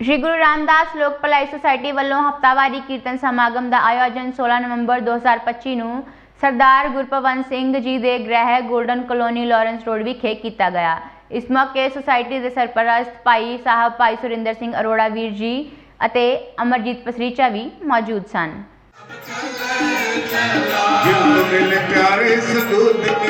ਸ਼੍ਰੀ ਗੁਰੂ ਰਾਮਦਾਸ ਲੋਕ ਭਲਾਈ ਸੁਸਾਇਟੀ ਵੱਲੋਂ ਹਫਤਾਵਾਰੀ ਕੀਰਤਨ ਸਮਾਗਮ ਦਾ ਆਯੋਜਨ 16 ਨਵੰਬਰ 2025 ਨੂੰ ਸਰਦਾਰ ਗੁਰਪਵਨ ਸਿੰਘ ਜੀ ਦੇ ਗ੍ਰਹਿ ਗੋਲਡਨ ਕਲੋਨੀ ਲਾਰੈਂਸ ਰੋਡ ਵਿਖੇ ਕੀਤਾ ਗਿਆ। ਇਸ ਮੌਕੇ ਸੁਸਾਇਟੀ ਦੇ ਸਰਪ੍ਰਸਤ ਭਾਈ ਸਾਹਿਬ ਭਾਈ ਸੁਰਿੰਦਰ ਸਿੰਘ ਅਰੋੜਾ ਵੀਰ ਜੀ ਅਤੇ ਅਮਰਜੀਤ ਪਸਰੀਚਾ ਵੀ ਮੌਜੂਦ ਸਨ। ਜਿੰਦ ਮਿਲ ਪਿਆਰੇ ਸਦੂਤ